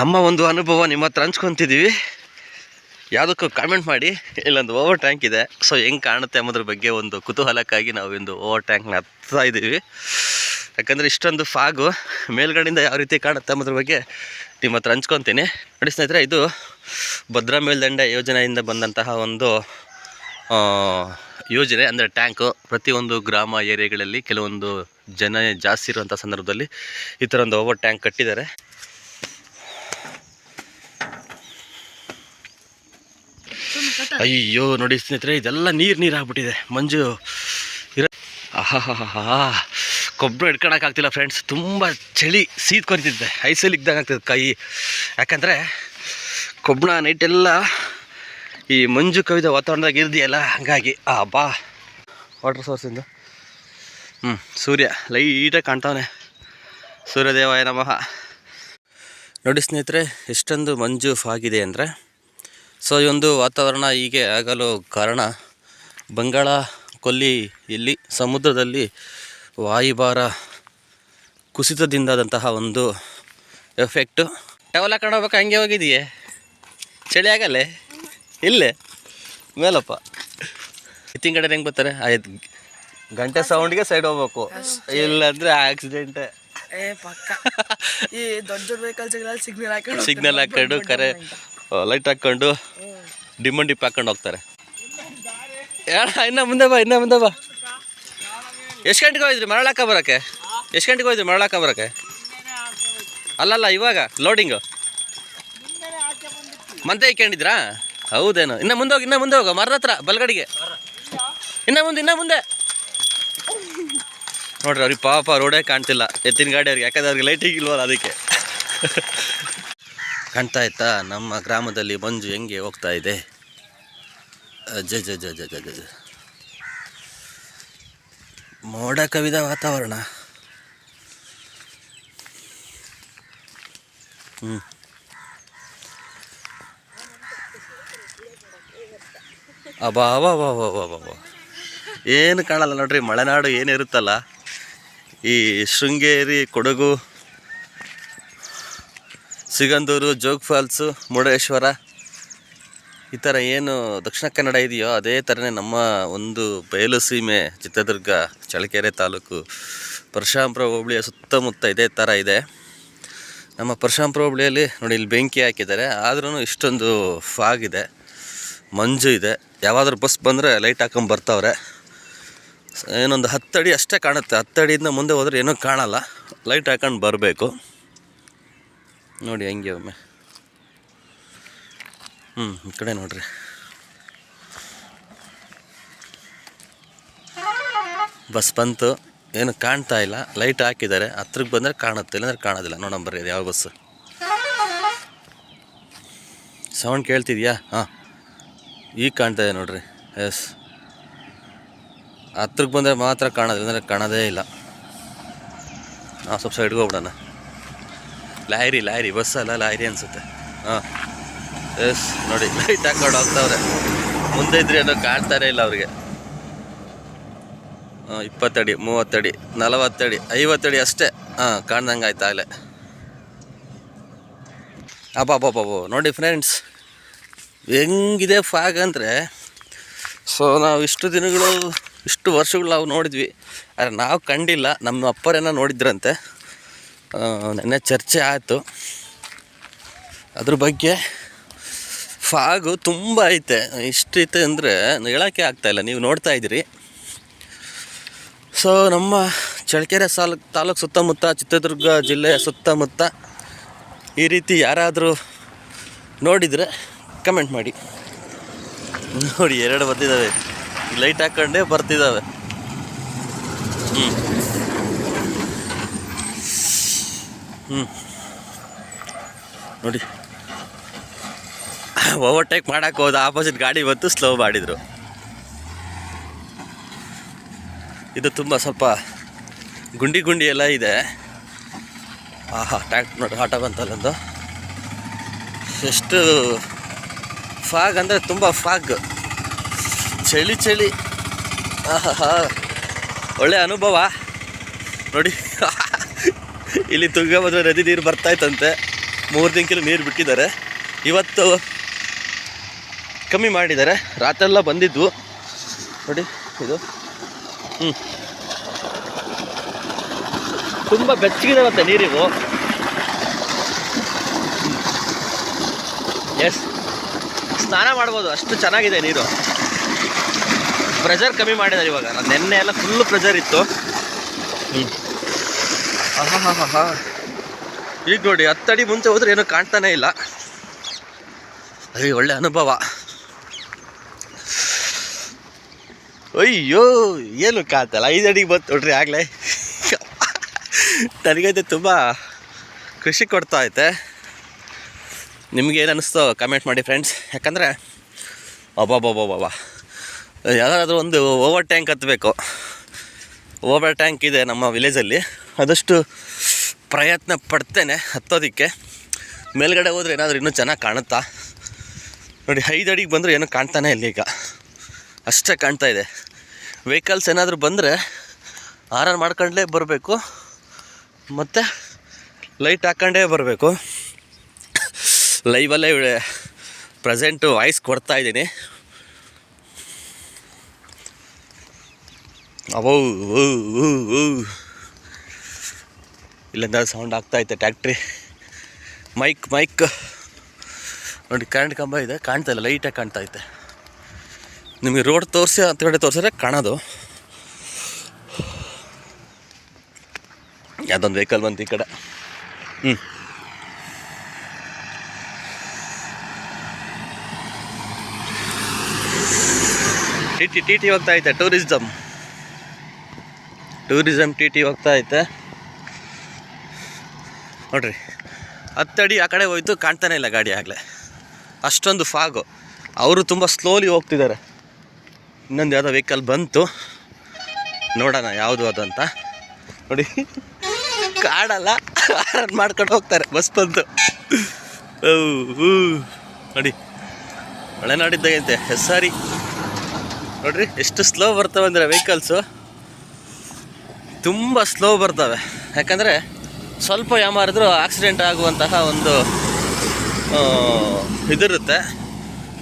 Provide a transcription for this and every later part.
ನಮ್ಮ ಒಂದು ಅನುಭವ ನಿಮ್ಮ ಹತ್ರ ಹಂಚ್ಕೊತಿದ್ದೀವಿ. ಯಾವುದಕ್ಕೂ ಕಾಮೆಂಟ್ ಮಾಡಿ. ಇಲ್ಲೊಂದು ಓವರ್ ಟ್ಯಾಂಕ್ ಇದೆ. ಸೊ ಹೆಂಗೆ ಕಾಣುತ್ತೆ ಅನ್ನೋದ್ರ ಬಗ್ಗೆ ಒಂದು ಕುತೂಹಲಕ್ಕಾಗಿ ನಾವು ಇಂದು ಓವರ್ ಟ್ಯಾಂಕ್ನ ಹತ್ತಾ ಇದ್ದೀವಿ. ಯಾಕಂದರೆ ಇಷ್ಟೊಂದು ಫಾಗು ಮೇಲ್ಗಡೆಯಿಂದ ಯಾವ ರೀತಿ ಕಾಣುತ್ತೆ ಅನ್ನೋದ್ರ ಬಗ್ಗೆ ನಿಮ್ಮ ಹತ್ರ ಹಂಚ್ಕೊತೀನಿ. ನೋಡಿ ಸ್ನೇಹಿತರೆ, ಇದು ಭದ್ರಾ ಮೇಲ್ದಂಡೆ ಯೋಜನೆಯಿಂದ ಬಂದಂತಹ ಒಂದು ಯೋಜನೆ, ಅಂದರೆ ಟ್ಯಾಂಕು ಪ್ರತಿಯೊಂದು ಗ್ರಾಮ ಏರಿಯಾಗಳಲ್ಲಿ ಕೆಲವೊಂದು ಜನ ಜಾಸ್ತಿ ಇರುವಂಥ ಸಂದರ್ಭದಲ್ಲಿ ಈ ಥರ ಒಂದು ಓವರ್ ಟ್ಯಾಂಕ್ ಕಟ್ಟಿದ್ದಾರೆ. ಅಯ್ಯೋ ನೋಡಿ ಸ್ನೇಹಿತರೆ, ಇದೆಲ್ಲ ನೀರು ನೀರು ಆಗ್ಬಿಟ್ಟಿದೆ. ಮಂಜು, ಇರ ಆಹಾಹಾಹಾ. ಕೊಬ್ಬರು ಹಿಡ್ಕೊಳಕ್ಕಾಗ್ತಿಲ್ಲ ಫ್ರೆಂಡ್ಸ್ ತುಂಬ ಚಳಿ ಸೀದ್ ಕೊರಿತಿದ್ದೆ. ಐಸಲ್ಲಿ ಇದ್ದಂಗೆ ಆಗ್ತದೆ ಕೈ. ಯಾಕಂದರೆ ಕೊಬ್ಬಣ ನೈಟೆಲ್ಲ ಈ ಮಂಜು ಕವಿದ ವಾತಾವರಣದಾಗ ಇರ್ದಿಯಲ್ಲ, ಹಂಗಾಗಿ ಆ ಬಾ. ವಾಟರ್ ಸೋರ್ಸಿಂದ ಹ್ಞೂ ಸೂರ್ಯ ಲೈಟಾಗಿ ಕಾಣ್ತಾವನೆ. ಸೂರ್ಯದೇವಾಯ ನಮಃ. ನೋಡಿ ಸ್ನೇಹಿತರೆ, ಎಷ್ಟೊಂದು ಮಂಜು ಫಾಗಿದೆ ಅಂದರೆ ಸೊ ಈ ಒಂದು ವಾತಾವರಣ ಹೀಗೆ ಆಗಲು ಕಾರಣ ಬಂಗಾಳ ಕೊಲ್ಲಿ ಇಲ್ಲಿ ಸಮುದ್ರದಲ್ಲಿ ವಾಯುಭಾರ ಕುಸಿತದಿಂದಾದಂತಹ ಒಂದು ಎಫೆಕ್ಟು ಟವಲ್ ಹಾಕೊಂಡು ಹೋಗ್ಬೇಕು ಹಂಗೆ ಹೋಗಿದೆಯೇ ಚಳಿ ಆಗಲ್ಲೇ ಇಲ್ಲೇ? ಮೇಲಪ್ಪ. ಇತ್ತಿನ ಕಡೆ ಹೆಂಗೆ ಬರ್ತಾರೆ? ಆಯ್ತು ಗಂಟೆ ಸೌಂಡ್ಗೆ ಸೈಡ್ ಹೋಗ್ಬೇಕು. ಇಲ್ಲಾಂದ್ರೆ ಆಕ್ಸಿಡೆಂಟೇ ಏ ಪಕ್ಕ. ಈ ದೊಡ್ಡ ದೊಡ್ಡ ವೆಹಿಕಲ್ಸ್ಗಳಲ್ಲಿ ಸಿಗ್ನಲ್ ಹಾಕೊಂಡು ಸಿಗ್ನಲ್ ಹಾಕೊಂಡು ಕರೆ ಲೈಟ್ ಹಾಕ್ಕೊಂಡು ಡಿಮ್ಮನ್ ಡಿಪ್ ಹಾಕೊಂಡು ಹೋಗ್ತಾರೆ. ಇನ್ನ ಮುಂದೆ ಬಾ, ಇನ್ನ ಮುಂದೆ ಬಾ. ಎಷ್ಟು ಗಂಟೆಗೆ ಹೋಯ್ತು ಮರಳಾಕ ಬರೋಕ್ಕೆ? ಎಷ್ಟು ಗಂಟೆಗೆ ಹೋಯ್ತು ಮರಳಾಕ ಬರೋಕ್ಕೆ? ಅಲ್ಲಲ್ಲ, ಇವಾಗ ಲೋಡಿಂಗು ಮಂತೆ ಇಕ್ಕೊಂಡಿದ್ರಾ? ಹೌದೇನು. ಇನ್ನ ಮುಂದೆ ಹೋಗಿ, ಇನ್ನ ಮುಂದೆ ಹೋಗೋ ಮರದ ಹತ್ರ, ಬಲ್ಗಡಿಗೆ. ಇನ್ನ ಮುಂದೆ ಇನ್ನ ಮುಂದೆ. ನೋಡ್ರಿ, ಅವ್ರಿಗೆ ಪಾಪ ರೋಡೇ ಕಾಣ್ತಿಲ್ಲ. ಎತ್ತಿನ ಗಾಡಿ ಅವ್ರಿಗೆ, ಯಾಕಂದ್ರೆ ಅವ್ರಿಗೆ ಲೈಟಿಂಗ್ ಇಲ್ವಲ್ಲ ಅದಕ್ಕೆ. ಕಾಣ್ತಾ ಇತ್ತಾ ನಮ್ಮ ಗ್ರಾಮದಲ್ಲಿ ಮಂಜು ಹೆಂಗೆ ಹೋಗ್ತಾ ಇದೆ? ಜ ಜ ಜ ಜ. ಮೋಡ ಕವಿದ ವಾತಾವರಣ. ಹ್ಞೂ ಅಬಾ ಅಬಾ ಅಬಾ ಅಬಾ ಅಬಾ ಅಬಾ ಅಬಾ. ಏನು ಕಾಣಲ್ಲ ನೋಡ್ರಿ, ಮಲೆನಾಡು ಏನಿರುತ್ತಲ್ಲ? ಈ ಶೃಂಗೇರಿ, ಕೊಡಗು ಸಿಗಂದೂರು, ಜೋಗ್ ಫಾಲ್ಸು, ಮುರುಡೇಶ್ವರ, ಈ ಥರ ಏನು ದಕ್ಷಿಣ ಕನ್ನಡ ಇದೆಯೋ ಅದೇ ಥರನೇ ನಮ್ಮ ಒಂದು ಬಯಲು ಸೀಮೆ, ಚಿತ್ರದುರ್ಗ, ಚಳ್ಳಕೆರೆ ತಾಲೂಕು ಪರಶಾಂಪುರ ಹೋಬಳಿಯ ಸುತ್ತಮುತ್ತ ಇದೇ ಥರ ಇದೆ. ನಮ್ಮ ಪರಶಾಂಪುರ ಹೋಬಳಿಯಲ್ಲಿ ನೋಡಿ ಇಲ್ಲಿ ಬೆಂಕಿ ಹಾಕಿದ್ದಾರೆ. ಆದ್ರೂ ಇಷ್ಟೊಂದು ಫಾಗ್ ಇದೆ, ಮಂಜು ಇದೆ. ಯಾವಾದರೂ ಬಸ್ ಬಂದರೆ ಲೈಟ್ ಹಾಕೊಂಡು ಬರ್ತಾವ್ರೆ. ಏನೊಂದು ಹತ್ತಡಿ ಅಷ್ಟೇ ಕಾಣುತ್ತೆ. ಹತ್ತಡಿಯಿಂದ ಮುಂದೆ ಹೋದ್ರೆ ಏನೂ ಕಾಣಲ್ಲ. ಲೈಟ್ ಹಾಕೊಂಡು ಬರಬೇಕು. ನೋಡಿ, ಹಂಗೆ ಒಮ್ಮೆ. ಹ್ಞೂ ಈ ಕಡೆ ನೋಡ್ರಿ. ಬಸ್ ಬಂತು. ಏನು ಕಾಣ್ತಾ ಇಲ್ಲ. ಲೈಟ್ ಹಾಕಿದ್ದಾರೆ. ಹತ್ರಕ್ಕೆ ಬಂದರೆ ಕಾಣುತ್ತೆ, ಇಲ್ಲಾಂದ್ರೆ ಕಾಣೋದಿಲ್ಲ. ನೋಡೋಣ ಬರ್ರಿ ಯಾವ ಬಸ್ಸು? ಸೌಂಡ್ ಕೇಳ್ತಿದ್ಯಾ? ಹಾಂ. ಈಗ ಕಾಣ್ತಾ ಇದೆ ನೋಡ್ರಿ. ಎಸ್ ಹತ್ರಕ್ಕೆ ಬಂದರೆ ಮಾತ್ರ ಕಾಣೋದಿಲ್ಲ ಅಂದರೆ ಕಾಣೋದೇ ಇಲ್ಲ. ಹಾಂ, ಸ್ವಲ್ಪ ಸೈಡ್ಗೆ ಹೋಗ್ಬಿಡೋಣ. ಲಾಯರಿ ಲಾಯರಿ ಬಸ್ ಅಲ್ಲ ಲಾಯರಿ ಅನಿಸುತ್ತೆ. ಹಾಂ. ಎಸ್, ನೋಡಿ ಲೈಟ್ ಹಾಕೊಂಡು ಹೋಗ್ತಾವ್ರೆ. ಮುಂದೆ ಇದ್ರೆ ಏನೋ ಕಾಣ್ತಾರೆ ಇಲ್ಲ ಅವ್ರಿಗೆ. ಹಾಂ, ಇಪ್ಪತ್ತಡಿ, ಮೂವತ್ತಡಿ, ನಲವತ್ತಡಿ, ಐವತ್ತಡಿ ಅಷ್ಟೇ. ಹಾಂ, ಕಾಣ್ದಂಗೆ ಆಯ್ತು ಆಗಲೇ. ಅಬ್ಬಬ್ಬಬ್ಬೋ ನೋಡಿ ಫ್ರೆಂಡ್ಸ್ ಹೆಂಗಿದೆ ಫಾಗ್ ಅಂದರೆ ಸೊ ನಾವು ಇಷ್ಟು ದಿನಗಳು, ಇಷ್ಟು ವರ್ಷಗಳು ನಾವು ನೋಡಿದ್ವಿ. ಆದರೆ ನಾವು ಕಂಡಿಲ್ಲ, ನಮ್ಮ ಅಪ್ಪರೇನ ನೋಡಿದ್ರಂತೆ. ನೆನ್ನೆ ಚರ್ಚೆ ಆಯಿತು. ಅದ್ರ ಬಗ್ಗೆ ಫಾಗು ತುಂಬ ಐತೆ. ಇಷ್ಟೈತೆ ಅಂದರೆ ಹೇಳೋಕ್ಕೆ ಆಗ್ತಾಯಿಲ್ಲ ನೀವು ನೋಡ್ತಾ ಇದ್ದೀರಿ. ಸೊ ನಮ್ಮ ಚಳ್ಳಕೆರೆ ಸಾಲ್, ತಾಲೂಕು ಸುತ್ತಮುತ್ತ, ಚಿತ್ರದುರ್ಗ ಜಿಲ್ಲೆಯ ಸುತ್ತಮುತ್ತ ಈ ರೀತಿ ಯಾರಾದರೂ ನೋಡಿದರೆ ಕಮೆಂಟ್ ಮಾಡಿ. ನೋಡಿ, ಎರಡು ಬರ್ತಿದ್ದಾವೆ ಲೈಟ್ ಹಾಕ್ಕೊಂಡೇ ಬರ್ತಿದ್ದಾವೆ ಹ್ಞೂ ಹ್ಞೂ ನೋಡಿ. ಓವರ್ಟೇಕ್ ಮಾಡಕ್ಕೆ ಹೋದ ಆಪೋಸಿಟ್ ಗಾಡಿ ಬಂತು ಸ್ಲೋ ಮಾಡಿದರು. ಇದು ತುಂಬ ಸ್ವಲ್ಪ ಗುಂಡಿ ಗುಂಡಿ ಎಲ್ಲ ಇದೆ. ಆಹಾ, ಟ್ಯಾಕ್ ನೋಡಿ, ಆಟ ಬಂತಲ್ಲೊಂದು ಎಷ್ಟು ಫಾಗ್ ಅಂದರೆ ತುಂಬ ಫಾಗ್ ಚಳಿ ಚಳಿ. ಆಹಾ. ಒಳ್ಳೆ ಅನುಭವ. ನೋಡಿ. ಇಲ್ಲಿ ತುಂಗಭದ್ರಾ ನದಿ ನೀರು ಬರ್ತಾಯ್ತಂತೆ ಮೂರು ದಿನಕ್ಕೆಲ್ಲ ನೀರು ಬಿಟ್ಟಿದ್ದಾರೆ. ಇವತ್ತು ಕಮ್ಮಿ ಮಾಡಿದ್ದಾರೆ. ರಾತ್ರೆಲ್ಲ ಬಂದಿದ್ವು ನೋಡಿ ಇದು. ಹ್ಞೂ ತುಂಬ ಬೆಚ್ಚಗಿದೆ ಮತ್ತೆ ನೀರಿವು. ಎಸ್ ಸ್ನಾನ ಮಾಡ್ಬೋದು. ಅಷ್ಟು ಚೆನ್ನಾಗಿದೆ ನೀರು. ಪ್ರೆಷರ್ ಕಮ್ಮಿ ಮಾಡಿದ್ದಾರೆ ಇವಾಗ. ನಾನು ನೆನ್ನೆ ಎಲ್ಲ ಫುಲ್ ಪ್ರೆಷರ್ ಇತ್ತು. ಹ್ಞೂ ಈಗ ನೋಡಿ ಹತ್ತಡಿ ಮುಂಚೆ ಹೋದ್ರೆ ಏನೂ ಕಾಣ್ತಾನೆ ಇಲ್ಲ. ಅಯ್ಯೋ ಒಳ್ಳೆ ಅನುಭವ. ಅಯ್ಯೋ, ಏನು ಕಾತಲ್ಲ ಐದು ಅಡಿಗೆ ಬಂತು ನೋಡ್ರಿ ಆಗಲೇ. ನನಗೈತೆ ತುಂಬ ಖುಷಿ ಕೊಡ್ತಾ ಐತೆ. ನಿಮ್ಗೆ ಏನು ಅನ್ನಿಸ್ತೋ ಕಮೆಂಟ್ ಮಾಡಿ ಫ್ರೆಂಡ್ಸ್ ಯಾಕಂದರೆ ಒಬ್ಬೊಬ್ಬೊಬ್ಬೊಬ್ಬ ಯಾವುದಾದ್ರೂ ಒಂದು ಓವರ್ ಟ್ಯಾಂಕ್ ಹತ್ತಬೇಕು ಓವರ್ ಟ್ಯಾಂಕ್ ಇದೆ ನಮ್ಮ ವಿಲೇಜಲ್ಲಿ ಆದಷ್ಟು ಪ್ರಯತ್ನ ಪಡ್ತೇನೆ ಹತ್ತೋದಕ್ಕೆ. ಮೇಲ್ಗಡೆ ಹೋದರೆ ಏನಾದರೂ ಇನ್ನೂ ಚೆನ್ನಾಗಿ ಕಾಣುತ್ತಾ? ನೋಡಿ, ಐದು ಅಡಿಗೆ ಬಂದರೂ ಏನೂ ಕಾಣ್ತಾನೆ ಇಲ್ಲ ಈಗ. ಅಷ್ಟೇ ಕಾಣ್ತಾ ಇದೆ. ವೆಹಿಕಲ್ಸ್ ಏನಾದರೂ ಬಂದರೆ ಆರನ್ ಮಾಡ್ಕೊಂಡ್ಲೇ ಬರಬೇಕು. ಮತ್ತು ಲೈಟ್ ಹಾಕ್ಕೊಂಡೇ ಬರಬೇಕು. ಲೈವಲ್ಲೇ ಪ್ರೆಸೆಂಟು ವಾಯ್ಸ್ ಕೊಡ್ತಾ ಇದ್ದೀನಿ. ಅವೋ. ಇಲ್ಲಿಂದ ಸೌಂಡ್ ಆಗ್ತಾ ಐತೆ, ಟ್ಯಾಕ್ಟ್ರಿ. Mic mic. ನೋಡಿ ಕರೆಂಟ್ ಕಂಬ ಇದೆ, ಕಾಣ್ತಾ ಇಲ್ಲ ಲೈಟಾಗಿ ಕಾಣ್ತಾ ಐತೆ. ನಿಮಗೆ ರೋಡ್ ತೋರಿಸಿ ಅಂತ ಕಡೆ ತೋರಿಸಿದ್ರೆ ಕಾಣೋದು. ಯಾವುದೊಂದು ವೆಹಿಕಲ್ ಬಂತು ಈ ಕಡೆ. ಹ್ಞೂ ಟಿ ಟಿ ಟಿ ಟಿ ಹೋಗ್ತಾ ಐತೆ ಟೂರಿಸಮ್ ಟೂರಿಸಮ್ ಟಿ ಟಿ ಹೋಗ್ತಾ ಐತೆ. ನೋಡ್ರಿ. ಹತ್ತಡಿ ಆ ಕಡೆ ಹೋಯ್ತು, ಕಾಣ್ತಾನೆ ಇಲ್ಲ ಗಾಡಿ ಆಗಲೇ. ಅಷ್ಟೊಂದು ಫಾಗು ಅವರು ತುಂಬ ಸ್ಲೋಲಿ ಹೋಗ್ತಿದ್ದಾರೆ. ಇನ್ನೊಂದು ಯಾವುದೋ ವೆಹಿಕಲ್ ಬಂತು. ನೋಡೋಣ ಯಾವುದು ಅದು ಅಂತ. ನೋಡಿ, ಕಾಡಲ್ಲ ಮಾಡ್ಕೊಂಡು ಹೋಗ್ತಾರೆ ಬಸ್ ಬಂತು. ನೋಡಿ ಮಳೆನಾಡಿದ್ದಾಗೈತೆ ಹೆಸರಿ. ನೋಡ್ರಿ, ಎಷ್ಟು ಸ್ಲೋ ಬರ್ತವೆ ಅಂದರೆ ವೆಹಿಕಲ್ಸು ತುಂಬ ಸ್ಲೋ ಬರ್ತವೆ. ಯಾಕಂದರೆ ಸ್ವಲ್ಪ ಯಾಮಾರಿದ್ರು ಆಕ್ಸಿಡೆಂಟ್ ಆಗುವಂತಹ ಒಂದು ಇದಿರುತ್ತೆ.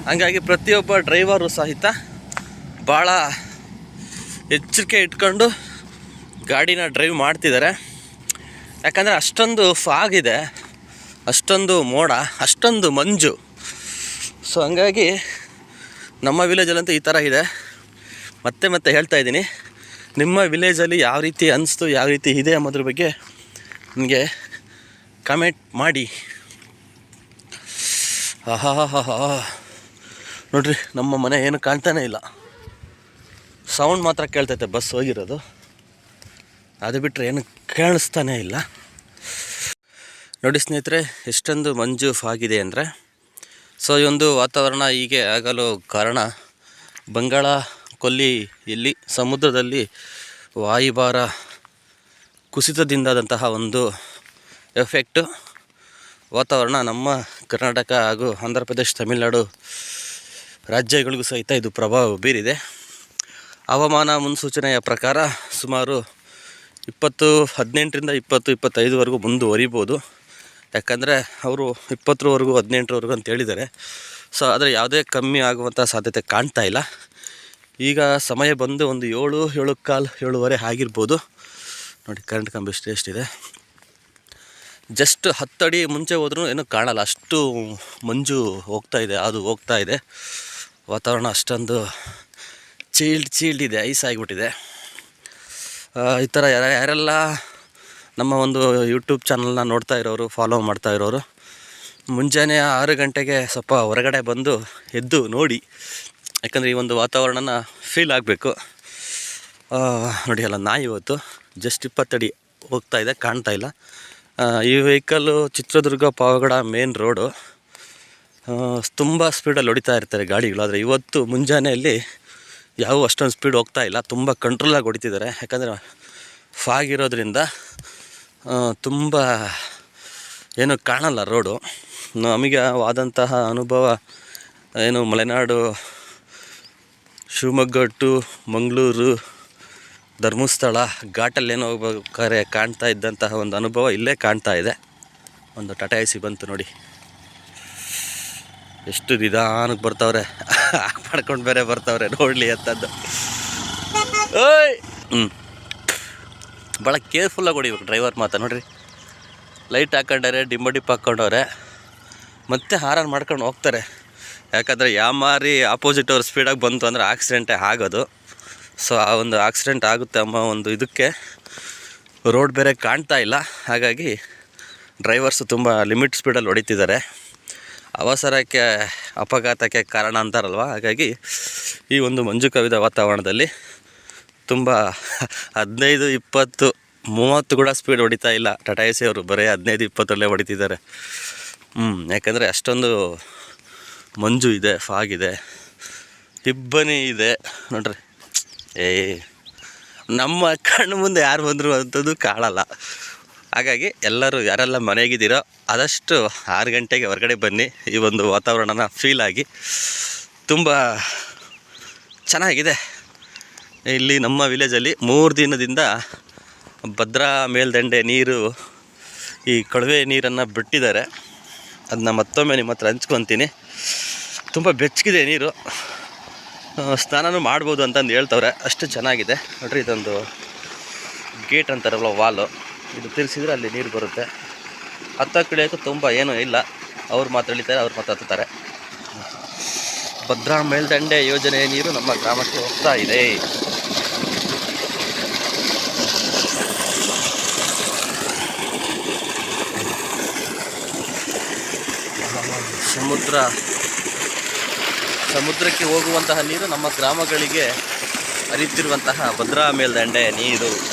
ಹಂಗಾಗಿ ಪ್ರತಿಯೊಬ್ಬ ಡ್ರೈವರು ಸಹಿತ ಭಾಳ ಎಚ್ಚರಿಕೆ ಇಟ್ಕೊಂಡು ಗಾಡಿನ ಡ್ರೈವ್ ಮಾಡ್ತಿದ್ದಾರೆ. ಯಾಕಂದರೆ ಅಷ್ಟೊಂದು ಫಾಗ್ ಇದೆ, ಅಷ್ಟೊಂದು ಮೋಡ, ಅಷ್ಟೊಂದು ಮಂಜು. ಸೊ ಹಂಗಾಗಿ ನಮ್ಮ ವಿಲೇಜಲ್ಲಂತೂ ಈ ಥರ ಇದೆ. ಮತ್ತೆ ಮತ್ತೆ ಹೇಳ್ತಾ ಇದ್ದೀನಿ, ನಿಮ್ಮ ವಿಲೇಜಲ್ಲಿ ಯಾವ ರೀತಿ ಅನಿಸ್ತು, ಯಾವ ರೀತಿ ಇದೆ ಅನ್ನೋದ್ರ ಬಗ್ಗೆ ನನಗೆ ಕಮೆಂಟ್ ಮಾಡಿ. ಆಹಾ ನೋಡ್ರಿ, ನಮ್ಮ ಮನೆ ಏನು ಕಾಣ್ತಾನೇ ಇಲ್ಲ. ಸೌಂಡ್ ಮಾತ್ರ ಕೇಳ್ತೈತೆ ಬಸ್ ಹೋಗಿರೋದು. ಅದು ಬಿಟ್ಟರೆ ಏನು ಕೇಳಿಸ್ತಾನೇ ಇಲ್ಲ. ನೋಡಿ ಸ್ನೇಹಿತರೆ, ಎಷ್ಟೊಂದು ಮಂಜು ಆಗಿದೆ ಅಂದರೆ, ಸೊ, ಈ ಒಂದು ವಾತಾವರಣ ಹೀಗೆ ಆಗಲು ಕಾರಣ, ಬಂಗಾಳ ಕೊಲ್ಲಿ ಇಲ್ಲಿ ಸಮುದ್ರದಲ್ಲಿ ವಾಯುಭಾರ ಕುಸಿತದಿಂದಾದಂತಹ ಒಂದು ಎಫೆಕ್ಟು ವಾತಾವರಣ ನಮ್ಮ ಕರ್ನಾಟಕ ಹಾಗೂ ಆಂಧ್ರ ಪ್ರದೇಶ, ತಮಿಳುನಾಡು ರಾಜ್ಯಗಳಿಗೂ ಸಹಿತ ಇದು ಪ್ರಭಾವ ಬೀರಿದೆ. ಹವಾಮಾನ ಮುನ್ಸೂಚನೆಯ ಪ್ರಕಾರ ಸುಮಾರು ಇಪ್ಪತ್ತು, ಹದಿನೆಂಟರಿಂದ ಇಪ್ಪತ್ತು, ಇಪ್ಪತ್ತೈದುವರೆಗೂ ಮುಂದುವರಿಬೋದು. ಯಾಕಂದರೆ ಅವರು ಇಪ್ಪತ್ತರವರೆಗೂ, ಹದಿನೆಂಟರವರೆಗೂ ಅಂತ ಹೇಳಿದ್ದಾರೆ. ಸೊ ಆದರೆ ಯಾವುದೇ ಕಮ್ಮಿ ಆಗುವಂಥ ಸಾಧ್ಯತೆ ಕಾಣ್ತಾ ಇಲ್ಲ. ಈಗ ಸಮಯ ಬಂದು ಒಂದು ಏಳು ಏಳು ಕಾಲು, ಏಳುವರೆ ಆಗಿರ್ಬೋದು. ನೋಡಿ ಕರೆಂಟ್ ಕಂಬ ಎಷ್ಟು ಎಷ್ಟಿದೆ ಜಸ್ಟ್ ಹತ್ತಡಿ ಮುಂಚೆ ಹೋದ್ರೂ ಏನೂ ಕಾಣಲ್ಲ. ಅಷ್ಟು ಮಂಜು ಹೋಗ್ತಾ ಇದೆ, ಅದು ಹೋಗ್ತಾ ಇದೆ. ವಾತಾವರಣ ಅಷ್ಟೊಂದು ಚೀಲ್ಡ್ ಚೀಲ್ಡ್ ಇದೆ ಐಸ್ ಆಗಿಬಿಟ್ಟಿದೆ. ಈ ಥರ ಯಾರ, ಯಾರೆಲ್ಲ ನಮ್ಮ ಒಂದು ಯೂಟ್ಯೂಬ್ ಚಾನಲ್ನ ನೋಡ್ತಾ ಇರೋರು ಫಾಲೋ ಮಾಡ್ತಾ ಇರೋರು, ಮುಂಜಾನೆ ಆರು ಗಂಟೆಗೆ ಸ್ವಲ್ಪ ಹೊರಗಡೆ ಬಂದು ಎದ್ದು ನೋಡಿ, ಯಾಕಂದರೆ ಈ ಒಂದು ವಾತಾವರಣನ ಫೀಲ್ ಆಗಬೇಕು. ನೋಡಿ, ಅಲ್ಲ ನಾಯಿ ಇವತ್ತು. ಜಸ್ಟ್ ಇಪ್ಪತ್ತಡಿ ಹೋಗ್ತಾ ಇದೆ, ಕಾಣ್ತಾ ಇಲ್ಲ. ಈ vehicle Chitradurga Pavagada main road ತುಂಬ ಸ್ಪೀಡಲ್ಲಿ ಹೊಡಿತಾ ಇರ್ತಾರೆ ಗಾಡಿಗಳು, ಆದರೆ ಇವತ್ತು ಮುಂಜಾನೆಯಲ್ಲಿ ಯಾವ ಅಷ್ಟೊಂದು ಸ್ಪೀಡ್ ಹೋಗ್ತಾ ಇಲ್ಲ, ತುಂಬ ಕಂಟ್ರೋಲಾಗಿ ಹೊಡಿತಿದ್ದಾರೆ. ಯಾಕಂದರೆ ಫಾಗ್ ಇರೋದ್ರಿಂದ ತುಂಬ ಏನು ಕಾಣಲ್ಲ ರೋಡು ನಮಗೆ ಆದಂತಹ ಅನುಭವ ಏನು ಮಲೆನಾಡು, ಶಿವಮೊಗ್ಗ ಟು ಮಂಗಳೂರು ಧರ್ಮಸ್ಥಳ ಘಾಟಲ್ಲಿ ಏನೋ ಹೋಗ್ಬೇಕಾದ್ರೆ ಕಾಣ್ತಾ ಇದ್ದಂತಹ ಒಂದು ಅನುಭವ ಇಲ್ಲೇ ಕಾಣ್ತಾ ಇದೆ. ಒಂದು ಟಟಾಯಿಸಿ ಬಂತು ನೋಡಿ. ಎಷ್ಟು ನಿಧಾನಕ್ಕೆ ಬರ್ತಾವ್ರೆ. ಮಾಡ್ಕೊಂಡು ಬೇರೆ ಬರ್ತಾವ್ರೆ ನೋಡಲಿ ಅಂತದ್ದು. ಓಯ್! ಹ್ಞೂ ಭಾಳ ಕೇರ್ಫುಲ್ಲಾಗಿ ಹೊಡಿಬೇಕು ಡ್ರೈವರ್ ಮಾತಾ ನೋಡಿರಿ. ಲೈಟ್ ಹಾಕೊಂಡವ್ರೆ ಡಿಮ್ಮ ಡಿಪ್ ಹಾಕ್ಕೊಂಡವ್ರೆ ಮತ್ತೆ ಹಾರನ್ ಮಾಡ್ಕೊಂಡು ಹೋಗ್ತಾರೆ. ಯಾಕಂದರೆ ಯಾಮಾರಿ ಆಪೋಸಿಟ್ ಅವ್ರ ಸ್ಪೀಡಾಗಿ ಬಂತು ಅಂದರೆ ಆಕ್ಸಿಡೆಂಟೇ ಆಗೋದು. ಸೊ ಆ ಒಂದು ಆಕ್ಸಿಡೆಂಟ್ ಆಗುತ್ತೆ ಅಮ್ಮ ಒಂದು ಇದಕ್ಕೆ. ರೋಡ್ ಬೇರೆ ಕಾಣ್ತಾ ಇಲ್ಲ. ಹಾಗಾಗಿ ಡ್ರೈವರ್ಸು ತುಂಬ ಲಿಮಿಟ್ ಸ್ಪೀಡಲ್ಲಿ ಹೊಡಿತಿದ್ದಾರೆ. ಅವಸರಕ್ಕೆ, ಅಪಘಾತಕ್ಕೆ ಕಾರಣ ಅಂತಾರಲ್ವ? ಹಾಗಾಗಿ ಈ ಒಂದು ಮಂಜು ಕವಿದ ವಾತಾವರಣದಲ್ಲಿ ತುಂಬ ಹದಿನೈದು, ಇಪ್ಪತ್ತು, ಮೂವತ್ತು ಕೂಡ ಸ್ಪೀಡ್ ಹೊಡಿತಾ ಇಲ್ಲ. ಟಾಟಾ ಎ ಸಿ ಅವರು ಬರೀ ಹದಿನೈದು, ಇಪ್ಪತ್ತರಲ್ಲೇ ಹೊಡಿತಿದ್ದಾರೆ. ಹ್ಞೂ ಯಾಕಂದರೆ ಅಷ್ಟೊಂದು ಮಂಜು ಇದೆ ಫಾಗ್ ಇದೆ ಇಬ್ಬನಿ ಇದೆ. ನೋಡ್ರಿ. ಏ, ನಮ್ಮ ಕಣ್ಣು ಮುಂದೆ ಯಾರು ಬಂದರು ಅಂಥದ್ದು ಕಾಣಲ್ಲ. ಹಾಗಾಗಿ ಎಲ್ಲರೂ ಯಾರೆಲ್ಲ ಮನೆಗಿದ್ದೀರೋ ಆದಷ್ಟು ಆರು ಗಂಟೆಗೆ ಹೊರಗಡೆ ಬನ್ನಿ. ಈ ಒಂದು ವಾತಾವರಣನ ಫೀಲ್ ಆಗಿ. ತುಂಬ ಚೆನ್ನಾಗಿದೆ. ಇಲ್ಲಿ ನಮ್ಮ ವಿಲೇಜಲ್ಲಿ ಮೂರು ದಿನದಿಂದ ಭದ್ರಾ ಮೇಲ್ದಂಡೆ ನೀರು, ಈ ಕೊಳವೆ ನೀರನ್ನು ಬಿಟ್ಟಿದ್ದಾರೆ. ಅದನ್ನ ಮತ್ತೊಮ್ಮೆ ನಿಮ್ಮ ಹತ್ರ ಹಂಚ್ಕೊತೀನಿ. ತುಂಬ ಬೆಚ್ಚಗಿದೆ ನೀರು. ಸ್ನಾನನೂ ಮಾಡ್ಬೋದು ಅಂತಂದು ಹೇಳ್ತವ್ರೆ. ಅಷ್ಟು ಚೆನ್ನಾಗಿದೆ. ನೋಡ್ರಿ, ಇದೊಂದು ಗೇಟ್ ಅಂತಾರಲ್ಲ ವಾಲು ಇದು ತಿರ್ಸಿದ್ರೆ ಅಲ್ಲಿ ನೀರು ಬರುತ್ತೆ. ಹತ್ತ ಕಿಳಿಯೋಕ್ಕೂ ತುಂಬ ಏನೂ ಇಲ್ಲ. ಅವ್ರು ಮಾತ್ರ ಇಳಿತಾರೆ, ಅವ್ರು ಮಾತ್ರ ಹತ್ತುತ್ತಾರೆ. ಭದ್ರಾ ಮೇಲ್ದಂಡೆ ಯೋಜನೆಯ ನೀರು ನಮ್ಮ ಗ್ರಾಮಕ್ಕೆ ಹೋಗ್ತಾ ಇದೆ. ಸಮುದ್ರ ಸಮುದ್ರಕ್ಕೆ ಹೋಗುವಂತಹ ನೀರು ನಮ್ಮ ಗ್ರಾಮಗಳಿಗೆ ಹರಿಯುತ್ತಿರುವಂತಹ ಭದ್ರಾ ಮೇಲ್ದಂಡೆ ನೀರು.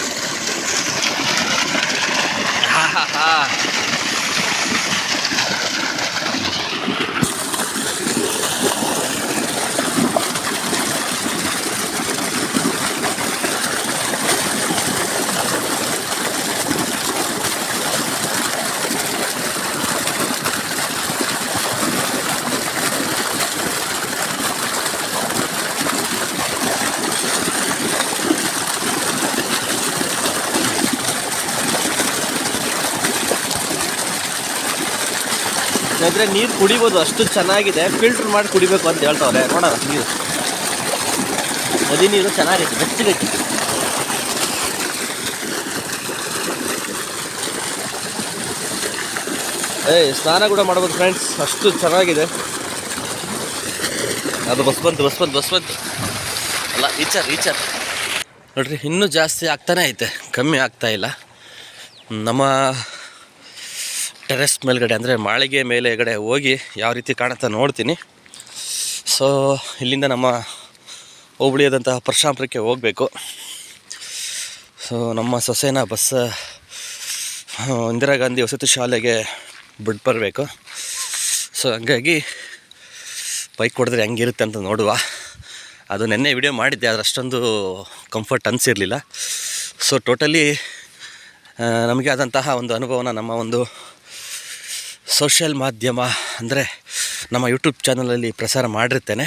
ಯಾಕಂದ್ರೆ ನೀರು ಕುಡಿಬೋದು, ಅಷ್ಟು ಚೆನ್ನಾಗಿದೆ. ಫಿಲ್ಟರ್ ಮಾಡಿ ಕುಡಿಬೇಕು ಅಂತ ಹೇಳ್ತಾವ್ರೆ. ನೋಡೋಣ, ನೀರು. ನದಿ ನೀರು ಚೆನ್ನಾಗಿದೆ ಬೆಚ್ಚಗಟ್ಟಿ ಏಯ್, ಸ್ನಾನ ಕೂಡ ಮಾಡ್ಬೋದು ಫ್ರೆಂಡ್ಸ್ ಅಷ್ಟು ಚೆನ್ನಾಗಿದೆ. ಅದು ಬಸ್ ಬಂತು ಬಸ್ ಬಂತು ಬಸ್ ಬಂತು. ಅಲ್ಲ ಈಚರ್ ಈಚರ್ ನೋಡ್ರಿ, ಇನ್ನೂ ಜಾಸ್ತಿ ಆಗ್ತಾನೆ ಐತೆ. ಕಮ್ಮಿ ಆಗ್ತಾ ಇಲ್ಲ. ನಮ್ಮ ಟೆರೆಸ್ ಮೇಲ್ಗಡೆ ಅಂದರೆ ಮಾಳಿಗೆ ಮೇಲೆಗಡೆ ಹೋಗಿ ಯಾವ ರೀತಿ ಕಾಣುತ್ತಾ ನೋಡ್ತೀನಿ. ಸೊ ಇಲ್ಲಿಂದ ನಮ್ಮ ಹೋಬಳಿಯಾದಂತಹ ಪರಶಾಂಪುರಕ್ಕೆ ಹೋಗಬೇಕು. ಸೊ ನಮ್ಮ ಸೊಸೆನ ಬಸ್ ಇಂದಿರಾ ಗಾಂಧಿ ವಸತಿ ಶಾಲೆಗೆ ಬಿಟ್ಟು ಬರಬೇಕು. ಸೊ ಹಂಗಾಗಿ ಬೈಕ್ ಕೊಡಿದ್ರೆ ಹೆಂಗಿರುತ್ತೆ ಅಂತ ನೋಡುವ. ಅದು ನೆನ್ನೆ ವಿಡಿಯೋ ಮಾಡಿದ್ದೆ, ಆದರೆ ಅಷ್ಟೊಂದು ಕಂಫರ್ಟ್ ಅನಿಸಿರಲಿಲ್ಲ. ಸೊ ಟೋಟಲಿ ನಮಗೆ ಆದಂತಹ ಒಂದು ಅನುಭವನ, ನಮ್ಮ ಒಂದು ಸೋಷಿಯಲ್ ಮಾಧ್ಯಮ ಅಂದರೆ ನಮ್ಮ ಯೂಟ್ಯೂಬ್ ಚಾನಲಲ್ಲಿ ಪ್ರಸಾರ ಮಾಡಿರ್ತೇನೆ.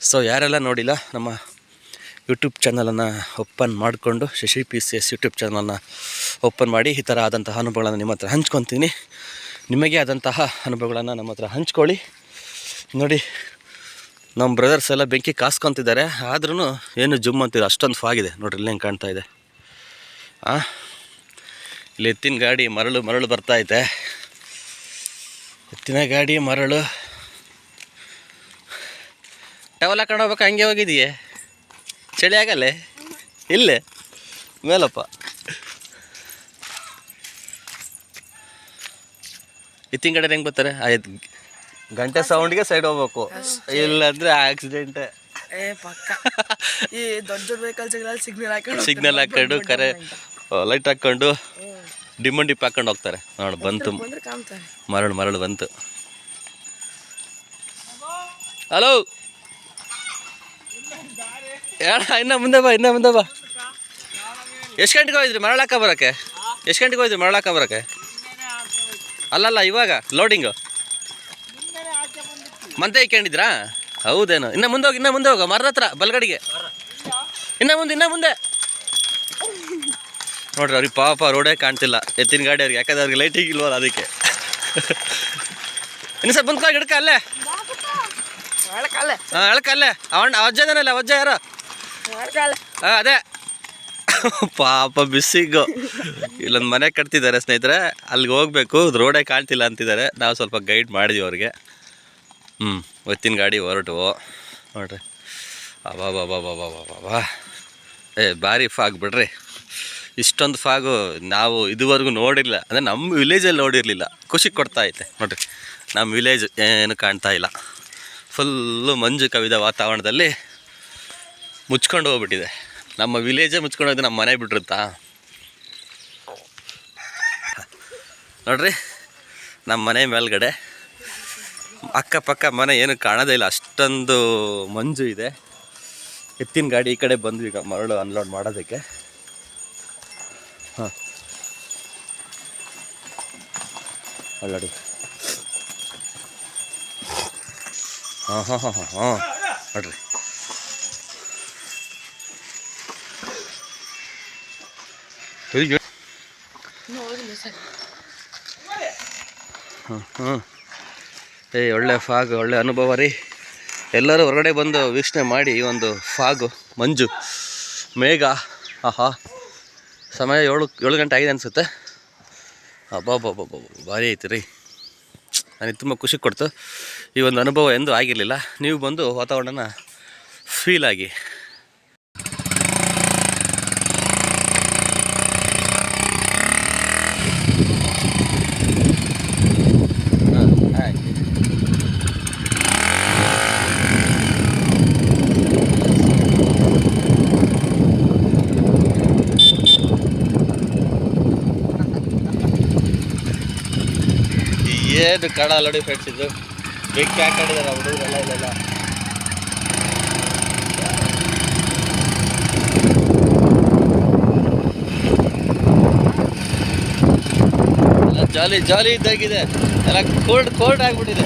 ಸೊ ಯಾರೆಲ್ಲ ನೋಡಿಲ್ಲ, ನಮ್ಮ ಯೂಟ್ಯೂಬ್ ಚಾನಲನ್ನು ಓಪನ್ ಮಾಡಿಕೊಂಡು, Shashi P C S YouTube ಚಾನಲನ್ನು ಓಪನ್ ಮಾಡಿ, ಈ ಥರ ಆದಂತಹ ಅನುಭವಗಳನ್ನು ನಿಮ್ಮ ಹತ್ರ ಹಂಚ್ಕೊತೀನಿ. ನಿಮಗೆ ಆದಂತಹ ಅನುಭವಗಳನ್ನು ನಮ್ಮ ಹತ್ರ ಹಂಚ್ಕೊಳ್ಳಿ. ನೋಡಿ, ನಮ್ಮ ಬ್ರದರ್ಸ್ ಎಲ್ಲ ಬೆಂಕಿ ಕಾಸ್ಕೊತಿದ್ದಾರೆ. ಆದ್ರೂ ಏನು ಜುಮ್ ಅಂತಿದೆ ಅಷ್ಟೊಂದು ಫಾಗಿದೆ ನೋಡ್ರಿ ಇಲ್ಲಿ ಕಾಣ್ತಾ ಇದೆ. ಆ, ಇಲ್ಲಿ ಎತ್ತಿನ ಗಾಡಿ ಮರಳು ಮರಳು ಬರ್ತಾ ಐತೆ ಎತ್ತಿನ ಗಾಡಿ ಮರಳು. ಟವಲ್ ಹಾಕೊಂಡು ಹೋಗ್ಬೇಕು ಹಂಗೆ ಹೋಗಿದೀಯೆ ಚಳಿ ಆಗಲ್ಲೇ? ಇಲ್ಲೇ? ಮೇಲಪ್ಪ. ಇತ್ತಿನ ಕಡೆ ಹೆಂಗೆ ಬರ್ತಾರೆ? ಆಯ್ತು ಗಂಟೆ ಸೌಂಡ್ಗೆ ಸೈಡ್ ಹೋಗ್ಬೇಕು. ಇಲ್ಲಾಂದ್ರೆ ಆಕ್ಸಿಡೆಂಟ್ ಏ ಪಕ್ಕ. ಈ ದೊಡ್ಡ ದೊಡ್ಡ ವೆಹಿಕಲ್ಸ್ಗಳಲ್ಲಿ ಸಿಗ್ನಲ್ ಹಾಕೊಂಡು ಸಿಗ್ನಲ್ ಹಾಕೊಂಡು ಕರೆ ಲೈಟ್ ಹಾಕ್ಕೊಂಡು ಡಿಮ್ ಡಿಪ್ ಹಾಕೊಂಡು ಹೋಗ್ತಾರೆ. ನೋಡು ಬಂತು. ಮರಳು ಮರಳು ಬಂತು. ಹಲೋ ಇನ್ನ ಮುಂದೆ ಬಾ ಇನ್ನ ಮುಂದೆ ಬಾ. ಎಷ್ಟು ಗಂಟೆಗೆ ಹೋಯ್ತು ಮರಳಾಕ ಬರೋಕ್ಕೆ? ಎಷ್ಟು ಗಂಟೆಗೆ ಹೋಯ್ತು ಮರಳಾಕ ಬರೋಕ್ಕೆ? ಅಲ್ಲಲ್ಲ ಇವಾಗ ಲೋಡಿಂಗು ಮಂತೆ ಇಕ್ಕೊಂಡಿದ್ರಾ? ಹೌದೇನು. ಇನ್ನ ಮುಂದೆ ಹೋಗಿ ಇನ್ನ ಮುಂದೆ ಹೋಗ ಮರದ ಹತ್ರ ಬಲ್ಗಡಿಗೆ. ಇನ್ನ ಮುಂದೆ ಇನ್ನ ಮುಂದೆ. ನೋಡ್ರಿ, ಅವ್ರಿಗೆ ಪಾಪ ರೋಡೇ ಕಾಣ್ತಿಲ್ಲ. ಎತ್ತಿನ ಗಾಡಿ ಅವ್ರಿಗೆ. ಯಾಕಂದ್ರೆ ಅವ್ರಿಗೆ ಲೈಟಿಗೆ ಇಲ್ವಲ್ಲ ಅದಕ್ಕೆ. ಇನ್ನು ಸರ್, ಬಂದ್ಕೋ, ಗಿಡಕ್ಕೆ ಅಲ್ಲೇ. ಹಾಂ ಎಳ್ಕಲ್ಲೇ ಅವಣ್ಣ ಅವಜ್ಜದನಲ್ಲ ಅವಜ್ಜ ಯಾರು? ಅದೇ. ಪಾಪ ಬಿಸಿಗು. ಇಲ್ಲೊಂದು ಮನೆ ಕಟ್ತಿದ್ದಾರೆ ಸ್ನೇಹಿತರೆ. ಅಲ್ಲಿಗೆ ಹೋಗ್ಬೇಕು. ರೋಡೇ ಕಾಣ್ತಿಲ್ಲ ಅಂತಿದ್ದಾರೆ. ನಾವು ಸ್ವಲ್ಪ ಗೈಡ್ ಮಾಡಿದ್ವಿ ಅವ್ರಿಗೆ. ಹ್ಞೂ ಒತ್ತಿನ ಗಾಡಿ ಹೊರಟು ನೋಡ್ರಿ. ಅಬಾ ಬಾ ಬಾಬಾ ಬಾ ಏ, ಭಾರಿ ಫಾಗ್ ಬಿಡ್ರಿ. ಇಷ್ಟೊಂದು ಫಾಗು ನಾವು ಇದುವರೆಗೂ ನೋಡಿಲ್ಲ. ಅಂದರೆ ನಮ್ಮ ವಿಲೇಜಲ್ಲಿ ನೋಡಿರಲಿಲ್ಲ. ಖುಷಿ ಕೊಡ್ತಾ ಐತೆ ನೋಡ್ರಿ, ನಮ್ಮ ವಿಲೇಜ್ ಏನು ಕಾಣ್ತಾ ಇಲ್ಲ. ಫುಲ್ಲು ಮಂಜು ಕವಿದ ವಾತಾವರಣದಲ್ಲಿ ಮುಚ್ಕೊಂಡು ಹೋಗ್ಬಿಟ್ಟಿದೆ. ನಮ್ಮ ವಿಲೇಜೇ ಮುಚ್ಕೊಂಡು ಹೋಗಿದೆ ನಮ್ಮ ಮನೆ ಬಿಟ್ಟಿರುತ್ತಾ? ನೋಡ್ರಿ, ನಮ್ಮ ಮನೆ ಮೇಲ್ಗಡೆ ಅಕ್ಕಪಕ್ಕ ಮನೆ ಏನು ಕಾಣೋದೇ ಇಲ್ಲ. ಅಷ್ಟೊಂದು ಮಂಜು ಇದೆ. ಎತ್ತಿನ ಗಾಡಿ ಈ ಕಡೆ ಬಂದ್ವಿ ಈಗ ಮರಳು ಅನ್ಲೋಡ್ ಮಾಡೋದಕ್ಕೆ. ಅಲ್ಲಡಿ. ಹಾಂ ಹಾಂ ಹಾಂ ಹಾಂ ಹಾಂ. ನೋಡ್ರಿ. ಹಾಂ ಹಾಂ. ಏ ಒಳ್ಳೆ ಫಾಗ್ ಒಳ್ಳೆ ಅನುಭವ ರೀ. ಎಲ್ಲರೂ ಹೊರಗಡೆ ಬಂದು ವೀಕ್ಷಣೆ ಮಾಡಿ ಈ ಒಂದು ಫಾಗು ಮಂಜು ಮೇಘ ಆಹಾ. ಸಮಯ ಏಳು ಏಳು ಗಂಟೆ ಆಗಿದೆ ಅನಿಸುತ್ತೆ. ಅಬ್ಬಬ್ಬಬ್ಬಬ್ಬ ಭಾರಿ ಐತಿ ರೀ. ನನಗೆ ತುಂಬ ಖುಷಿ ಕೊಡ್ತು. ಈ ಒಂದು ಅನುಭವ ಎಂದೂ ಆಗಿರಲಿಲ್ಲ. ನೀವು ಬಂದು ವಾತಾವರಣನ ಫೀಲ್ ಏನು ಕಾಣ ನೋಡಿ ಫ್ರೆಂಡ್ಸ್ ಇದು? ಬೆಂಕಿ ಹಾಕೊಂಡಿದ್ದಾರೆ ಹುಡುಗರೆಲ್ಲ ಇಲ್ಲೆಲ್ಲ. ಜಾಲಿ ಜಾಲಿ ಇದ್ದಾಗಿದೆ. ಎಲ್ಲ ಕೋಲ್ಡ್ ಕೋಲ್ಡ್ ಆಗಿಬಿಟ್ಟಿದೆ.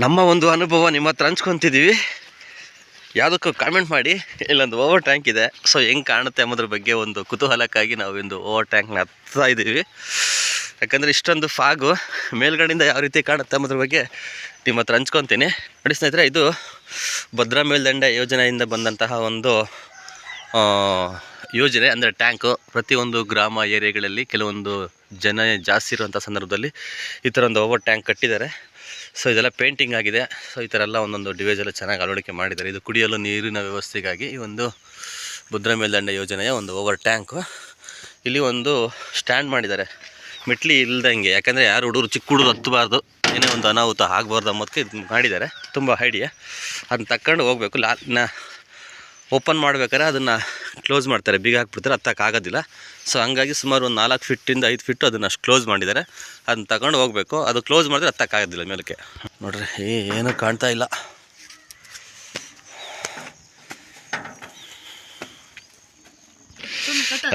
ನಮ್ಮ ಒಂದು ಅನುಭವ ನಿಮ್ಮ ಹತ್ರ ಹಂಚ್ಕೊತಿದ್ದೀವಿ. ಯಾವುದಕ್ಕೂ ಕಾಮೆಂಟ್ ಮಾಡಿ. ಇಲ್ಲೊಂದು ಓವರ್ ಟ್ಯಾಂಕ್ ಇದೆ. ಸೊ ಹೆಂಗೆ ಕಾಣುತ್ತೆ ಅನ್ನೋದ್ರ ಬಗ್ಗೆ ಒಂದು ಕುತೂಹಲಕ್ಕಾಗಿ ನಾವು ಒಂದು ಓವರ್ ಟ್ಯಾಂಕ್ನ ಹತ್ತಾ ಇದ್ದೀವಿ. ಯಾಕಂದರೆ ಇಷ್ಟೊಂದು ಫಾಗು ಮೇಲ್ಗಡೆಯಿಂದ ಯಾವ ರೀತಿ ಕಾಣುತ್ತೆ ಅನ್ನೋದ್ರ ಬಗ್ಗೆ ನಿಮ್ಮ ಹತ್ರ ಹಂಚ್ಕೊತೀನಿ. ನೋಡಿ ಸ್ನೇಹಿತರೆ, ಇದು ಭದ್ರಾ ಮೇಲ್ದಂಡೆ ಯೋಜನೆಯಿಂದ ಬಂದಂತಹ ಒಂದು ಯೋಜನೆ, ಅಂದರೆ ಟ್ಯಾಂಕು. ಪ್ರತಿಯೊಂದು ಗ್ರಾಮ ಏರಿಯಾಗಳಲ್ಲಿ ಕೆಲವೊಂದು ಜನ ಜಾಸ್ತಿ ಇರುವಂಥ ಸಂದರ್ಭದಲ್ಲಿ ಈ ಥರ ಒಂದು ಓವರ್ ಟ್ಯಾಂಕ್ ಕಟ್ಟಿದ್ದಾರೆ. ಸೊ, ಇದೆಲ್ಲ ಪೇಂಟಿಂಗ್ ಆಗಿದೆ. ಸೊ, ಈ ಥರ ಎಲ್ಲ ಒಂದೊಂದು ಡಿವೈಸ್ ಎಲ್ಲ ಚೆನ್ನಾಗಿ ಅಳವಡಿಕೆ ಮಾಡಿದ್ದಾರೆ. ಇದು ಕುಡಿಯಲು ನೀರಿನ ವ್ಯವಸ್ಥೆಗಾಗಿ ಈ ಒಂದು ಭದ್ರಾ ಮೇಲ್ದಂಡೆ ಯೋಜನೆಯ ಒಂದು ಓವರ್ ಟ್ಯಾಂಕು. ಇಲ್ಲಿ ಒಂದು ಸ್ಟ್ಯಾಂಡ್ ಮಾಡಿದ್ದಾರೆ. ಮೆಟ್ಲಿ ಇಲ್ದಂಗೆ, ಯಾಕಂದರೆ ಯಾರು ಹುಡುಗರು ಚಿಕ್ಕ ಹುಡುಗರು ಹತ್ತಬಾರ್ದು, ಏನೇ ಒಂದು ಅನಾಹುತ ಆಗಬಾರ್ದು ಅಂಬೋದಕ್ಕೆ ಇದು ಮಾಡಿದ್ದಾರೆ. ತುಂಬ ಐಡಿಯಾ ಅದನ್ನ ತಕ್ಕೊಂಡು ಹೋಗಬೇಕು. ಲಾ ನಾ ಓಪನ್ ಮಾಡ್ಬೇಕಾದ್ರೆ ಅದನ್ನು ಕ್ಲೋಸ್ ಮಾಡ್ತಾರೆ. ಬೀಗ ಹಾಕ್ಬಿಡ್ತಾರೆ. ಹತ್ತಕ್ಕಾಗೋದಿಲ್ಲ ಸೊ ಹಂಗಾಗಿ ಸುಮಾರು ಒಂದು ನಾಲ್ಕು ಫಿಟ್ಟಿಂದ ಐದು ಫಿಟ್ಟು ಅದನ್ನು ಅಷ್ಟು ಕ್ಲೋಸ್ ಮಾಡಿದ್ದಾರೆ. ಅದನ್ನ ತಗೊಂಡು ಹೋಗಬೇಕು. ಅದು ಕ್ಲೋಸ್ ಮಾಡಿದ್ರೆ ಹತ್ತಕ್ಕಾಗೋದಿಲ್ಲ ಮೇಲಕ್ಕೆ. ನೋಡ್ರಿ ಏನೂ ಕಾಣ್ತಾ ಇಲ್ಲ.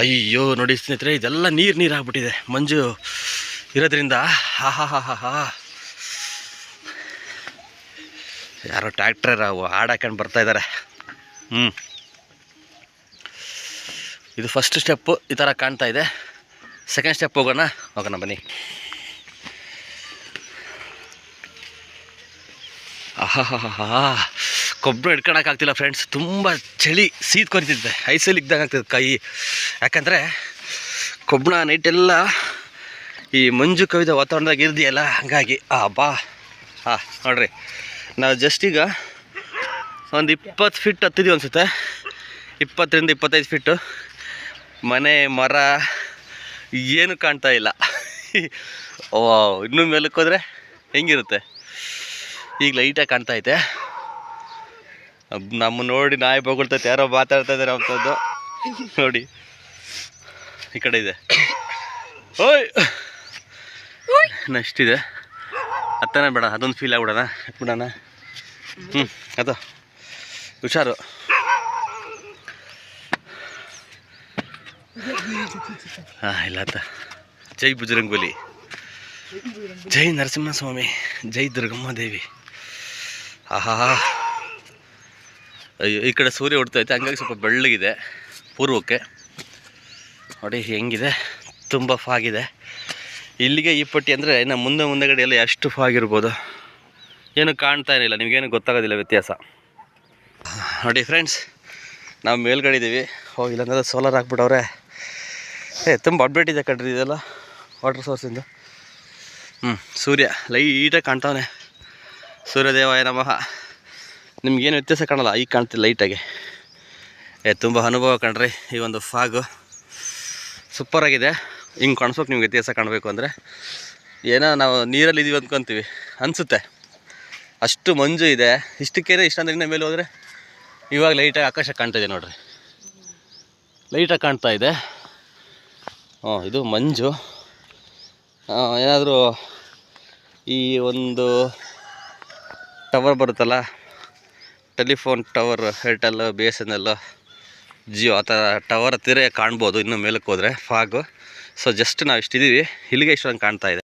ಅಯ್ಯೋ ನೋಡಿ ಸ್ನೇಹಿತರೆ, ಇದೆಲ್ಲ ನೀರು ನೀರು ಆಗ್ಬಿಟ್ಟಿದೆ. ಮಂಜು ಇರೋದ್ರಿಂದ ಹಾ ಹಾ ಹಾ ಹಾ ಹಾ. ಯಾರೋ ಟ್ರ್ಯಾಕ್ಟರ್ ಹಾಡಾಕೊಂಡು ಬರ್ತಾ ಇದ್ದಾರೆ ಹ್ಞೂ ಇದು ಫಸ್ಟ್ ಸ್ಟೆಪ್ಪು ಈ ಥರ ಕಾಣ್ತಾ ಇದೆ. ಸೆಕೆಂಡ್ ಸ್ಟೆಪ್ ಹೋಗೋಣ. ಹೋಗೋಣ ಬನ್ನಿ. ಆಹಾಹಾಹಾ ಕೊಬ್ಬರು ಹಿಡ್ಕೊಳಕ್ಕಾಗ್ತಿಲ್ಲ ಫ್ರೆಂಡ್ಸ್ ತುಂಬ ಚಳಿ ಸೀದ್ ಕೊರಿತಿದ್ದೆ ಐಸಲ್ಲಿ ಇದ್ದಂಗೆ ಆಗ್ತದೆ ಕೈ. ಯಾಕಂದರೆ ಕೊಬ್ಬಣ ನೈಟೆಲ್ಲ ಈ ಮಂಜು ಕವಿದ ವಾತಾವರಣದಾಗ ಇರ್ದಿಯಲ್ಲ, ಹಂಗಾಗಿ ಆ ಬಾ. ಹಾಂ ನೋಡ್ರಿ. ನಾವು ಜಸ್ಟ್ ಈಗ ಒಂದು ಇಪ್ಪತ್ತು ಫಿಟ್ ಹತ್ತಿದ್ವಿ ಅನಿಸುತ್ತೆ. ಇಪ್ಪತ್ತರಿಂದ ಇಪ್ಪತ್ತೈದು ಫಿಟ್ಟು ಮನೆ, ಮರ ಏನು ಕಾಣ್ತಾ ಇಲ್ಲ. ಓ ಇನ್ನೂ ಮೇಲಕ್ಕೆ ಹೋದರೆ ಹೆಂಗಿರುತ್ತೆ? ಈಗ ಲೈಟಾಗಿ ಕಾಣ್ತಾ ಐತೆ ನಮ್ಮ ನೋಡಿ ನಾಯಿ ಬೊಗಳ್ತೈತೆ, ಯಾರೋ ಮಾತಾಡ್ತಾ ಇದ್ದಾರೆ ಅಂತದ್ದು. ನೋಡಿ, ಈ ಕಡೆ ಇದೆ. ಓಯ್! ಇದೆ ಹತ್ತನೇ ಬೇಡ ಅದೊಂದು ಫೀಲ್ ಆಗ್ಬಿಡೋಣ ಬಿಡೋಣ ಹ್ಞೂ ಅದು ಹುಷಾರು. ಹಾಂ, ಇಲ್ಲ ಜೈ ಜೈ ಬುಜರಂಗೋಲಿ ಜೈ ನರಸಿಂಹಸ್ವಾಮಿ, ಜೈ ದುರ್ಗಮ್ಮ ದೇವಿ. ಆಹಾ. ಈ ಕಡೆ ಸೂರ್ಯ ಹುಡ್ತೈತೆ ಹಂಗಾಗಿ ಸ್ವಲ್ಪ ಬೆಳ್ಳಗಿದೆ ಪೂರ್ವಕ್ಕೆ. ನೋಡಿ ಹೆಂಗಿದೆ, ತುಂಬ ಫಾಗಿದೆ. ಇಲ್ಲಿಗೆ ಈ ಪಟ್ಟಿ ಅಂದರೆ ಇನ್ನು ಮುಂದೆ ಮುಂದೆಗಡೆ ಎಲ್ಲ ಎಷ್ಟು ಫಾಗಿರ್ಬೋದು? ಏನು ಕಾಣ್ತಾ ಇರಲಿಲ್ಲ, ನಿಮಗೇನು ಗೊತ್ತಾಗೋದಿಲ್ಲ ವ್ಯತ್ಯಾಸ. ನೋಡಿ ಫ್ರೆಂಡ್ಸ್ ನಾವು ಮೇಲ್ಗಡೆ ಇದ್ದೀವಿ ಓ, ಇಲ್ಲಂದ್ರೆ ಸೋಲಾರ್ ಹಾಕ್ಬಿಟ್ಟವ್ರೆ. ಏ, ತುಂಬ ಅಪ್ಡೇಟ್ ಇದೆ ಕಣ್ರಿ, ಇದೆಲ್ಲ ವಾಟರ್ ಸೋರ್ಸಿಂದು ಹ್ಞೂ ಸೂರ್ಯ ಲೈಟಾಗಿ ಕಾಣ್ತಾವನೆ. ಸೂರ್ಯದೇವಾಯ ನಮಃ. ನಿಮ್ಗೇನು ವ್ಯತ್ಯಾಸ ಕಾಣಲ್ಲ? ಈಗ ಕಾಣ್ತಿಲ್ಲ ಲೈಟಾಗಿ ಏ, ತುಂಬ ಅನುಭವ ಕಣ್ರಿ, ಈ ಒಂದು ಫಾಗು ಸೂಪರಾಗಿದೆ ಹಿಂಗೆ ಕಾಣಿಸೋಕೆ ನಿಮ್ಗೆ ವ್ಯತ್ಯಾಸ ಕಾಣಬೇಕು ಅಂದರೆ. ಏನೋ ನಾವು ನೀರಲ್ಲಿ ಇದೀವಿ ಅಂದ್ಕೊತೀವಿ ಅನಿಸುತ್ತೆ. ಅಷ್ಟು ಮಂಜು ಇದೆ. ಇಷ್ಟಕ್ಕೇನೆ ಇಷ್ಟಂದ್ರೆ ಮೇಲೆ ಹೋದರೆ ಇವಾಗ ಲೈಟಾಗಿ ಆಕಾಶ ಕಾಣ್ತಾ ಇದೆ ನೋಡ್ರಿ. ಲೈಟಾಗಿ ಕಾಣ್ತಾ ಇದೆ. ಹ್ಞೂ ಇದು ಮಂಜು. ಏನಾದರೂ ಈ ಒಂದು ಟವರ್ ಬರುತ್ತಲ್ಲ telephone tower Airtel B S N L Jio ಆ ಥರ ಟವರ್ ಹತ್ತಿರ ಕಾಣ್ಬೋದು, ಇನ್ನು ಮೇಲಕ್ಕೆ ಹೋದರೆ ಫಾಗು ಸೊ ಜಸ್ಟ್ ನಾವು ಇಷ್ಟಿದ್ದೀವಿ ಇಲ್ಲಿಗೆ ಇಷ್ಟೊಂದು ಕಾಣ್ತಾ ಇದೆ.